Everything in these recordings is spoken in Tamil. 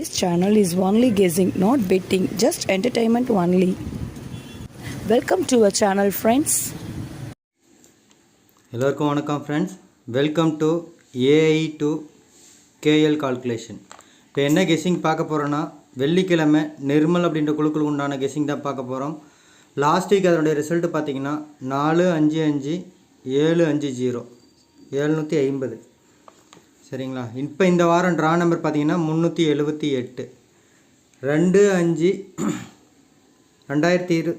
This channel is only guessing, not betting, just entertainment only. Welcome to our channel friends எல்லோருக்கும் வணக்கம் friends welcome to AI to KL calculation இப்போ என்ன கெஸ்ஸிங் பார்க்க போகிறோன்னா வெள்ளிக்கிழமை நிர்மல் அப்படின்ற குழுக்களுக்கு உண்டான கெஸ்ஸிங் தான் பார்க்க போகிறோம் லாஸ்ட் வீக் அதனுடைய ரிசல்ட்டு பார்த்தீங்கன்னா நாலு அஞ்சு அஞ்சு ஏழு அஞ்சு ஜீரோ ஏழ்நூற்றி ஐம்பது. சரிங்களா? இப்போ இந்த வாரம் ட்ரா நம்பர் பார்த்தீங்கன்னா முந்நூற்றி எழுபத்தி எட்டு. ரெண்டு அஞ்சு ரெண்டாயிரத்தி இரு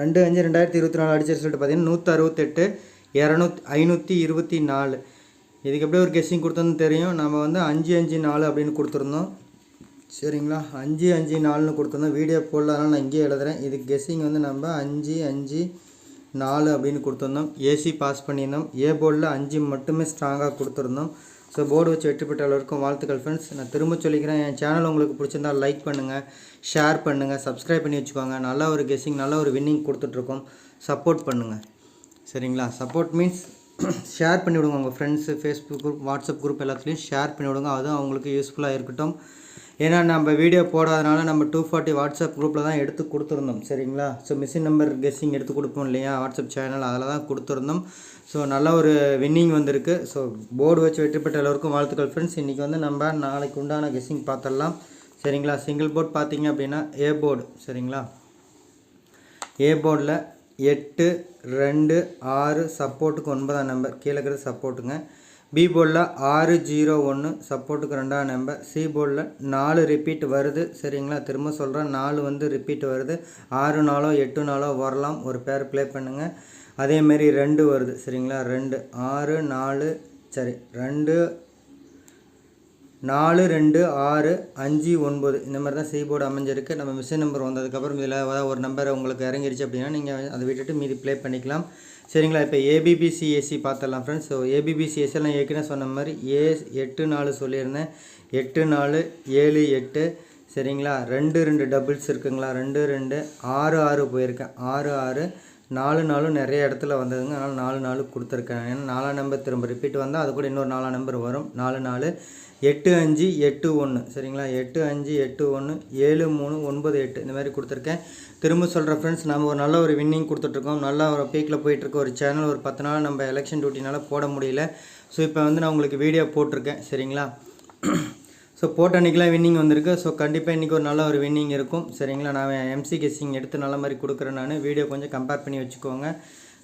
ரெண்டு அஞ்சு ரெண்டாயிரத்தி இருபத்தி நாலு அடிச்ச ரிசல்ட் பார்த்தீங்கன்னா நூற்றி அறுபத்தெட்டு இரநூத்தி ஐநூற்றி இருபத்தி நாலு. இதுக்கு எப்படி ஒரு கெஸ்ஸிங் கொடுத்தோன்னு தெரியும். நம்ம வந்து அஞ்சு அஞ்சு நாலு அப்படின்னு கொடுத்துருந்தோம். சரிங்களா? அஞ்சு அஞ்சு நாலுன்னு கொடுத்துருந்தோம். வீடியோ போடலாம் நான் இங்கேயே எழுதுகிறேன் இதுக்கு கெஸ்ஸிங் வந்து நம்ம அஞ்சு அஞ்சு நாலு அப்படின்னு கொடுத்துருந்தோம். ஏசி பாஸ் பண்ணியிருந்தோம். ஏ போர்டில் அஞ்சு மட்டுமே ஸ்ட்ராங்காக கொடுத்துருந்தோம். ஸோ போர்டு வச்சு வெற்றி பெற்ற எல்லோருக்கும் வாழ்த்துக்கள் ஃப்ரெண்ட்ஸ் நான் திரும்ப சொல்லிக்கிறேன் என் சேனல் உங்களுக்கு பிடிச்சிருந்தா லைக் பண்ணுங்கள் ஷேர் பண்ணுங்கள் சப்ஸ்கிரைப் பண்ணி வச்சுக்கோங்க. நல்ல ஒரு கெஸ்ஸிங் நல்ல ஒரு வின்னிங் கொடுத்துட்ருக்கோம். சப்போர்ட் பண்ணுங்கள் சரிங்களா? சப்போர்ட் மீன்ஸ் ஷேர் பண்ணிவிடுங்க உங்கள் friends Facebook group WhatsApp group எல்லாத்துலேயும் ஷேர் பண்ணி விடுங்க அதுவும் அவங்களுக்கு யூஸ்ஃபுல்லாக இருக்கட்டும். ஏன்னா நம்ம வீடியோ போடாதனால நம்ம டூ ஃபார்ட்டி வாட்ஸ்அப் குரூப்பில் தான் எடுத்து கொடுத்துருந்தோம் சரிங்களா? ஸோ மிஷின் நம்பர் கெஸ்ஸிங் எடுத்து கொடுப்போம் இல்லையா? வாட்ஸ்அப் சேனல் அதில் தான் கொடுத்துருந்தோம். ஸோ நல்ல ஒரு வின்னிங் வந்திருக்கு. ஸோ போர்டு வச்சு வெற்றி பெற்ற எல்லோருக்கும் வாழ்த்துக்கள் ஃப்ரெண்ட்ஸ் இன்றைக்கி வந்து நம்ம நாளைக்கு உண்டான கெஸ்ஸிங் பார்த்துடலாம். சரிங்களா? சிங்கிள் போர்ட் பார்த்தீங்க அப்படின்னா ஏ போர்டு சரிங்களா? ஏ போர்டில் எட்டு ரெண்டு ஆறு சப்போர்ட்டுக்கு ஒன்பதாம் நம்பர் கீழே இருக்கிறது சப்போர்ட்டுங்க பி போர்டில் ஆறு ஜீரோ ஒன்று சப்போர்ட்டுக்கு ரெண்டாம் நம்பர். சி போர்டில் நாலு ரிப்பீட் வருது. சரிங்களா? திரும்ப சொல்கிறேன் நாலு வந்து ரிப்பீட் வருது. ஆறு நாளோ எட்டு நாளோ வரலாம். ஒரு பேர் ப்ளே பண்ணுங்கள் அதேமாரி ரெண்டு வருது. சரிங்களா? ரெண்டு ஆறு நாலு சரி ரெண்டு நாலு ரெண்டு ஆறு அஞ்சு ஒன்பது. இந்த மாதிரி தான் சீபோர்டு அமைஞ்சிருக்கு. நம்ம மிஷின் நம்பர் வந்ததுக்கப்புறம் இதில் ஏதாவது ஒரு நம்பர் உங்களுக்கு இறங்கிருச்சு அப்படின்னா நீங்கள் அதை விட்டுட்டு மீதி ப்ளே பண்ணிக்கலாம். சரிங்களா இப்போ ஏபிபிசிஎஸ்சி பார்த்துடலாம் ஃப்ரெண்ட்ஸ் ஸோ ஏபிபிசிஎஸ்சி நான் ஏற்கனவே சொன்ன மாதிரி ஏ எட்டு நாலு சொல்லியிருந்தேன். எட்டு நாலு ஏழு எட்டு. சரிங்களா? ரெண்டு ரெண்டு டபுள்ஸ் இருக்குங்களா? ரெண்டு ரெண்டு. ஆறு ஆறு போயிருக்கேன். ஆறு ஆறு. நாலு நாளும் நிறைய இடத்துல வந்ததுங்க. அதனால் நாலு நாளும் கொடுத்துருக்கேன். ஏன்னா நாலாம் நம்பர் திரும்ப ரிப்பீட் வந்தால் அது கூட இன்னொரு நாலாம் நம்பர் வரும். நாலு நாலு எட்டு அஞ்சு எட்டு ஒன்று சரிங்களா? எட்டு அஞ்சு எட்டு ஒன்று ஏழு மூணு ஒன்பது எட்டு. இந்த மாதிரி கொடுத்துருக்கேன். திரும்ப சொல்கிற ஃப்ரெண்ட்ஸ் நம்ம ஒரு நல்ல ஒரு வின்னிங் கொடுத்துட்ருக்கோம். நல்ல ஒரு பீக்கில் போயிட்டுருக்க ஒரு சேனல் ஒரு பத்து நாள் நம்ம எலெக்ஷன் டியூட்டினால போட முடியல. ஸோ இப்போ வந்து நான் உங்களுக்கு வீடியோ போட்டிருக்கேன். சரிங்களா? ஸோ போட்ட அன்றைக்கெலாம் வின்னிங் வந்திருக்கு. ஸோ கண்டிப்பாக இன்றைக்கி ஒரு நல்ல ஒரு வின்னிங் இருக்கும். சரிங்களா? நான் எம்சி கெஸ்ஸிங் எடுத்து நல்ல மாதிரி கொடுக்குறேன் நான். வீடியோ கொஞ்சம் கம்பேர் பண்ணி வச்சுக்கோங்க.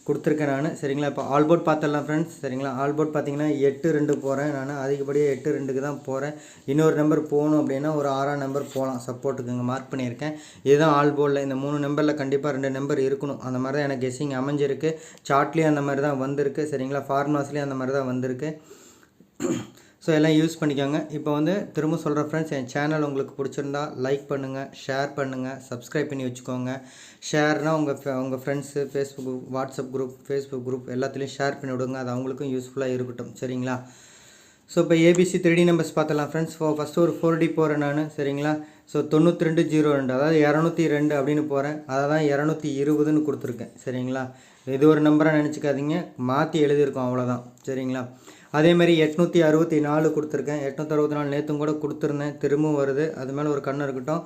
கொடுத்துருக்கேன் நான். சரிங்களா? இப்போ ஆல் போர்ட் பார்த்துடலாம் ஃப்ரெண்ட்ஸ் சரிங்களா? ஆல் போர்ட் பார்த்தீங்கன்னா எட்டு ரெண்டு போகிறேன் நான். அதிகப்படியாக எட்டு ரெண்டுக்கு தான் போகிறேன் இன்னொரு நம்பர் போகணும் அப்படின்னா ஒரு ஆறாம் நம்பர் போகலாம். சப்போர்ட்டுக்கு இங்கே மார்க் பண்ணியிருக்கேன். இதுதான் ஆல் போர்டில் இந்த மூணு நம்பரில் கண்டிப்பாக ரெண்டு நம்பர் இருக்கணும். அந்த மாதிரி தான் எனக்கு கெஸ்ஸிங் அமைஞ்சிருக்கு. சார்ட்லேயும் அந்த மாதிரி தான் வந்திருக்கு. சரிங்களா? ஃபார்முலாஸ்லேயும் அந்த மாதிரி தான் வந்திருக்கு. ஸோ எல்லாம் யூஸ் பண்ணிக்கோங்க. இப்போ வந்து திரும்ப சொல்கிற ஃப்ரெண்ட்ஸ் என் சேனல் உங்களுக்கு பிடிச்சிருந்தா லைக் பண்ணுங்கள் ஷேர் பண்ணுங்கள் சப்ஸ்கிரைப் பண்ணி வச்சுக்கோங்க. ஷேர்னால் உங்கள் உங்கள் friends Facebook WhatsApp group Facebook group எல்லாத்துலேயும் ஷேர் பண்ணி விடுங்க. அது அவங்களுக்கும் யூஸ்ஃபுல்லாக இருக்கட்டும். சரிங்களா? ஸோ இப்போ ஏபிசி த்ரீ நம்பர்ஸ் பார்த்துலாம் ஃப்ரெண்ட்ஸ் ஃபோ ஃபஸ்ட்டு ஒரு ஃபோர் டி போகிறேன் நான். சரிங்களா? ஸோ தொண்ணூற்றி ரெண்டு ஜீரோ ரெண்டு. அதாவது இரநூத்தி ரெண்டு அப்படின்னு போகிறேன் அதை தான் இரநூத்தி இருபதுன்னு கொடுத்துருக்கேன். சரிங்களா? இது ஒரு நம்பராக நினச்சிக்காதீங்க. மாற்றி எழுதியிருக்கோம் அவ்வளோதான் சரிங்களா? அதே மாதிரி எட்நூற்றி அறுபத்தி நாலு கொடுத்துருக்கேன். எட்நூற்றி அறுபத்தி நாலு நேற்றும் கூட கொடுத்துருந்தேன். திரும்பவும் வருது. அது மேலே ஒரு கண்ணு இருக்கட்டும்.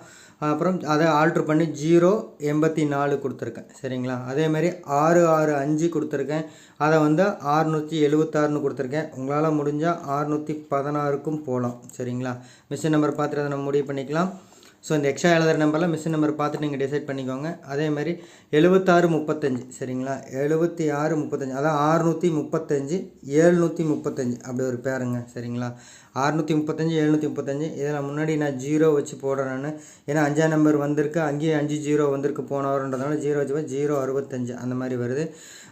அப்புறம் அதை ஆல்ட்ரு பண்ணி ஜீரோ எண்பத்தி நாலு கொடுத்துருக்கேன். சரிங்களா? அதே மாதிரி ஆறு ஆறு அஞ்சு கொடுத்துருக்கேன். அதை வந்து ஆறுநூற்றி எழுபத்தாறுன்னு கொடுத்துருக்கேன். உங்களால் முடிஞ்சால் ஆறுநூற்றி பதினாறுக்கும் போகலாம் சரிங்களா? மிஷின் நம்பர் பார்த்துட்டு அதை நம்ம முடிவு பண்ணிக்கலாம். ஸோ இந்த எக்ஸ்ட்ரா எழுதுகிற நம்பரில் மிஷின் நம்பர் பார்த்துட்டு நீங்கள் டிசைட் பண்ணிக்கோங்க. அதே மாதிரி எழுபத்தாறு முப்பத்தஞ்சு சரிங்களா? எழுபத்தி ஆறு முப்பத்தஞ்சு அதான் ஆறுநூற்றி முப்பத்தஞ்சு ஏழ்நூற்றி முப்பத்தஞ்சு அப்படி ஒரு பேருங்க சரிங்களா? அறுநூற்றி முப்பத்தஞ்சு எழுநூற்றி முப்பத்தஞ்சு இதில் முன்னாடி நான் ஜீரோ வச்சு போடுறேன் நான். ஏன்னா அஞ்சாம் நம்பர் வந்திருக்கு அங்கேயும் அஞ்சு ஜீரோ வந்திருக்கு போன வரன்றதுனால ஜீரோ வச்சு ஜீரோ அறுபத்தஞ்சு அந்த மாதிரி வருது.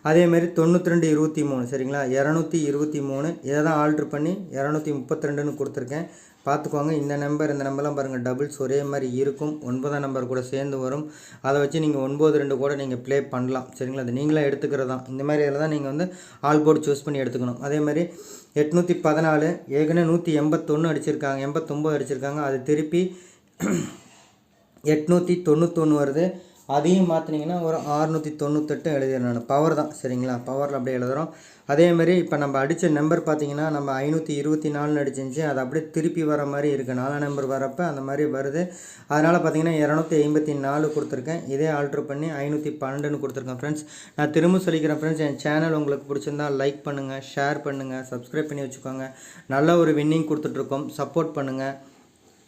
அதேமாரி தொண்ணூற்றி ரெண்டு இருபத்தி மூணு சரிங்களா? இரநூத்தி இருபத்தி மூணு இதை தான் ஆல்ட்ரு பண்ணி இரநூத்தி முப்பத்தி ரெண்டுன்னு கொடுத்துருக்கேன். பார்த்துக்கோங்க இந்த நம்பர் இந்த நம்பர்லாம் பாருங்கள் டபுள்ஸ் ஒரே மாதிரி இருக்கும். ஒன்பதாம் நம்பர் கூட சேர்ந்து வரும். அதை வச்சு நீங்கள் ஒன்பது ரெண்டு கூட நீங்கள் ப்ளே பண்ணலாம். சரிங்களா? அது நீங்களே எடுத்துக்கிறது தான் இந்த மாதிரி இதில் தான் நீங்கள் வந்து ஆல் போர்டு சூஸ் பண்ணி எடுத்துக்கணும். அதே மாதிரி எட்நூற்றி பதினாலு ஏற்கனவே நூற்றி எண்பத்தொன்று அடிச்சிருக்காங்க எண்பத்தொம்போது அடிச்சிருக்காங்க. அது திருப்பி எட்நூற்றி தொண்ணூத்தொன்று வருது. அதையும் மாற்றினீங்கன்னா ஒரு அறுநூற்றி தொண்ணூத்தெட்டு எழுதிடுறேன் நான். பவர் தான் சரிங்களா? பவரில் அப்படியே எழுதுகிறோம் அதேமாரி இப்போ நம்ம அடித்த நம்பர் பார்த்தீங்கன்னா நம்ம ஐநூற்றி இருபத்தி நாலுன்னு அடிச்சிருந்துச்சு. அது அப்படியே திருப்பி வர மாதிரி இருக்குது நாலாம் நம்பர் வரப்போ அந்த மாதிரி வருது. அதனால் பார்த்தீங்கன்னா இரநூத்தி ஐம்பத்தி நாலு கொடுத்துருக்கேன். இதே ஆல்ட்ரு பண்ணி ஐநூற்றி பன்னெண்டுன்னு கொடுத்துருக்கேன் ஃப்ரெண்ட்ஸ் நான் திரும்ப சொல்லிக்கிறேன் ஃப்ரெண்ட்ஸ் என் சேனல் உங்களுக்கு பிடிச்சிருந்தா லைக் பண்ணுங்கள் ஷேர் பண்ணுங்கள் சப்ஸ்கிரைப் பண்ணி வச்சுக்கோங்க. நல்ல ஒரு வின்னிங் கொடுத்துட்ருக்கோம் சப்போர்ட் பண்ணுங்கள்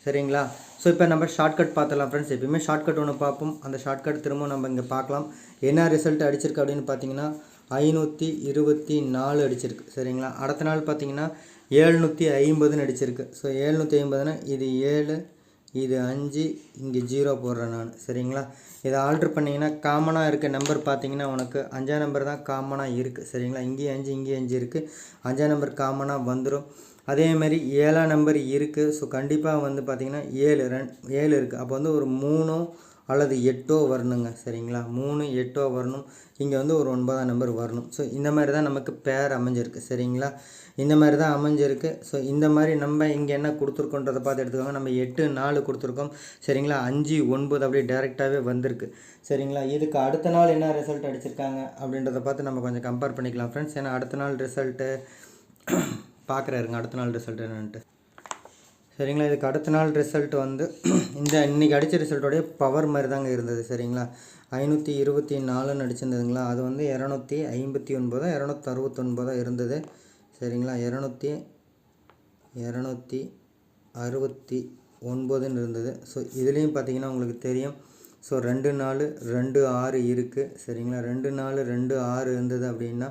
சரிங்களா? ஸோ இப்போ நம்ம ஷார்ட்கட் பார்த்துலாம் ஃப்ரெண்ட்ஸ் எப்பயுமே ஷார்ட்கட் ஒன்று பார்ப்போம். அந்த ஷார்ட்கட் திரும்ப நம்ம இங்கே பார்க்கலாம். என்ன ரிசல்ட் அடிச்சிருக்கு அப்படின்னு பார்த்தீங்கன்னா ஐநூற்றி இருபத்தி நாலு அடிச்சிருக்கு. சரிங்களா? அடுத்த நாள் பார்த்தீங்கன்னா ஏழ்நூற்றி ஐம்பதுன்னு அடிச்சிருக்கு. ஸோ ஏழ்நூற்றி ஐம்பதுன்னா இது ஏழு இது அஞ்சு இங்கே ஜீரோ போடுறேன் நான். சரிங்களா? இதை ஆல்ட்ரு பண்ணிங்கன்னா காமனாக இருக்க நம்பர் பார்த்தீங்கன்னா உனக்கு அஞ்சாம் நம்பர் தான் காமனாக இருக்குது சரிங்களா? இங்கேயும் அஞ்சு இங்கேயும் அஞ்சு இருக்குது அஞ்சாம் நம்பர் காமனாக வந்துடும் அதேமாதிரி ஏழாம் நம்பர் இருக்குது ஸோ கண்டிப்பாக வந்து பார்த்திங்கன்னா ஏழு ரெண் ஏழு இருக்குது அப்போ வந்து ஒரு மூணோ அல்லது எட்டோ வரணுங்க. சரிங்களா? மூணு எட்டோ வரணும். இங்கே வந்து ஒரு ஒன்பதாம் நம்பர் வரணும். ஸோ இந்த மாதிரி தான் நமக்கு பேர் அமைஞ்சிருக்கு. சரிங்களா? இந்த மாதிரி தான் அமைஞ்சிருக்கு. ஸோ இந்த மாதிரி நம்ம இங்கே என்ன கொடுத்துருக்கோன்றதை பார்த்து எடுத்துக்கோங்க. நம்ம எட்டு நாலு கொடுத்துருக்கோம். சரிங்களா? அஞ்சு ஒன்பது அப்படியே டேரெக்டாகவே வந்திருக்கு. சரிங்களா? இதுக்கு அடுத்த நாள் என்ன ரிசல்ட் அடிச்சிருக்காங்க அப்படின்றத பார்த்து நம்ம கொஞ்சம் கம்பேர் பண்ணிக்கலாம் ஃப்ரெண்ட்ஸ் ஏன்னா அடுத்த நாள் ரிசல்ட்டு பார்க்குறாருங்க அடுத்த நாள் ரிசல்ட் என்னென்ட்டு. சரிங்களா? இதுக்கு அடுத்த நாள் ரிசல்ட் வந்து இந்த இன்றைக்கி அடித்த ரிசல்ட்டோடைய பவர் மாதிரி தாங்க இருந்தது. சரிங்களா? ஐநூற்றி இருபத்தி நாலுன்னு அடிச்சிருந்ததுங்களா? அது வந்து இரநூத்தி ஐம்பத்தி ஒன்பதோ இரநூத்தி அறுபத்தொன்பதோ இருந்தது. சரிங்களா? இரநூத்தி இரநூத்தி அறுபத்தி ஒன்பதுன்னு இருந்தது. ஸோ இதுலேயும் பார்த்தீங்கன்னா உங்களுக்கு தெரியும். ஸோ ரெண்டு நாலு ரெண்டு ஆறு இருக்குது சரிங்களா? ரெண்டு நாலு ரெண்டு ஆறு இருந்தது அப்படின்னா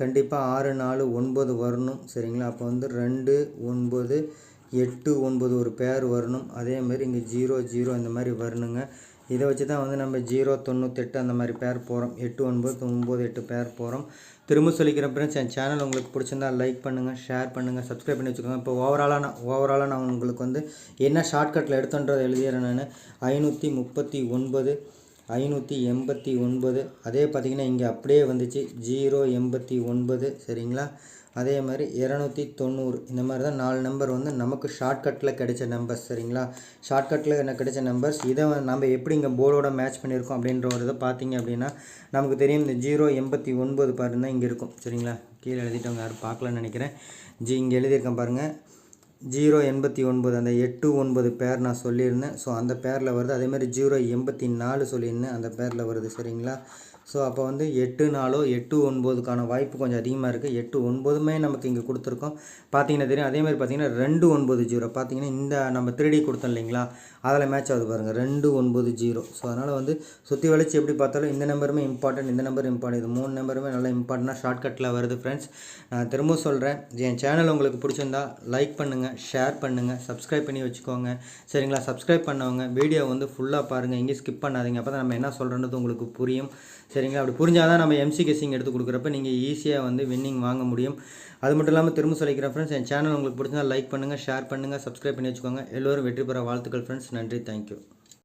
கண்டிப்பாக ஆறு நாலு ஒன்பது வரணும். சரிங்களா? அப்போ வந்து ரெண்டு ஒன்பது எட்டு ஒன்பது ஒரு பேர் வரணும். அதே மாதிரி இங்கே ஜீரோ ஜீரோ இந்த மாதிரி வரணுங்க. இதை வச்சு தான் வந்து நம்ம ஜீரோ தொண்ணூத்தெட்டு அந்த மாதிரி பேர் போகிறோம் எட்டு ஒன்பது ஒம்பது எட்டு பேர் போகிறோம் திரும்ப சொல்லிக்கிற ஃப்ரெண்ட்ஸ் என் சேனல் உங்களுக்கு பிடிச்சிருந்தா லைக் பண்ணுங்கள் ஷேர் பண்ணுங்கள் சப்ஸ்கிரைப் பண்ணி வச்சுக்கோங்க. இப்போ ஓவராலாக நான் ஓவராலாக நான் உங்களுக்கு வந்து என்ன ஷார்ட்கட்டில் எடுத்துன்றதை எழுதிடுறேன் நான். ஐநூற்றி முப்பத்தி ஒன்பது ஐநூற்றி எண்பத்தி ஒன்பது. அதே பார்த்திங்கன்னா இங்கே அப்படியே வந்துச்சு. ஜீரோ எண்பத்தி ஒன்பது. சரிங்களா? அதே மாதிரி இரநூத்தி தொண்ணூறு. இந்த மாதிரி தான் நாலு நம்பர் வந்து நமக்கு ஷார்ட்கட்டில் கிடைச்ச நம்பர்ஸ் சரிங்களா? ஷார்ட்கட்டில் எனக்கு கிடைச்ச நம்பர்ஸ் இதை நம்ம எப்படி இங்கே போர்டோட மேட்ச் பண்ணியிருக்கோம் அப்படின்ற ஒரு இதை பார்த்தீங்க அப்படின்னா நமக்கு தெரியும் இந்த ஜீரோ எண்பத்தி ஒன்பது பாருன்னா இங்கே இருக்கும் சரிங்களா? கீழே எழுதிட்டவங்க யாரும் பார்க்கலன்னு நினைக்கிறேன். ஜி இங்கே எழுதியிருக்கேன் பாருங்கள் ஜீரோ எண்பத்தி ஒன்பது அந்த எட்டு ஒன்பது பேர் நான் சொல்லியிருந்தேன். ஸோ அந்த பேரில் வருது. அதேமாதிரி ஜீரோ எண்பத்தி நாலு சொல்லியிருந்தேன். அந்த பேரில் வருது சரிங்களா? ஸோ அப்போ வந்து எட்டு நாளோ எட்டு ஒன்பதுக்கான வாய்ப்பு கொஞ்சம் அதிகமாக இருக்குது எட்டு ஒன்பதுமே நமக்கு இங்கே கொடுத்துருக்கோம். பார்த்தீங்கன்னா தெரியும். அதேமாதிரி பார்த்தீங்கன்னா ரெண்டு ஒன்பது ஜீரோ. பார்த்தீங்கன்னா இந்த நம்ம திருடி கொடுத்தோம் இல்லைங்களா? அதில் மேட்ச் ஆகுது பாருங்கள் ரெண்டு ஒன்பது ஜீரோ. ஸோ அதனால் வந்து சுற்றி வளைச்சி எப்படி பார்த்தாலும் இந்த நம்பருமே இம்பார்ட்டன்ட் இந்த நம்பர் இம்பார்ட்டன்ட் இது மூணு நம்பருமே நல்லா இம்பார்ட்டண்ட்டாக ஷார்ட்கட்டில் வருது ஃப்ரெண்ட்ஸ் நான் திரும்ப சொல்கிறேன் என் சேனல் உங்களுக்கு பிடிச்சிருந்தா லைக் பண்ணுங்கள் ஷேர் பண்ணுங்கள் சப்ஸ்கிரைப் பண்ணி வச்சுக்கோங்க. சரிங்களா? சப்ஸ்கிரைப் பண்ணவங்க வீடியோ வந்து ஃபுல்லாக பாருங்கள் எங்கேயும் ஸ்கிப் பண்ணாதீங்க. அப்போ தான் நம்ம என்ன சொல்கிறன்றது உங்களுக்கு புரியும். சரிங்களா அப்படி புரிஞ்சால் தான் நம்ம எம்சி கெஸிங் எடுத்து கொடுக்குறப்ப நீங்கள் ஈஸியாக வந்து வின்னிங் வாங்க முடியும். அது மட்டும் இல்லாமல் திரும்ப சொல்லிக்கிறேன் ஃப்ரெண்ட்ஸ் என் சேனல் உங்களுக்கு பிடிச்சா லைக் பண்ணுங்கள் ஷேர் பண்ணுங்கள் சப்ஸ்கிரைப் பண்ணி வச்சுக்கோங்க. எல்லோரும் வெற்றி பெற வாழ்த்துக்கள் ஃப்ரெண்ட்ஸ் நன்றி. தேங்க்யூ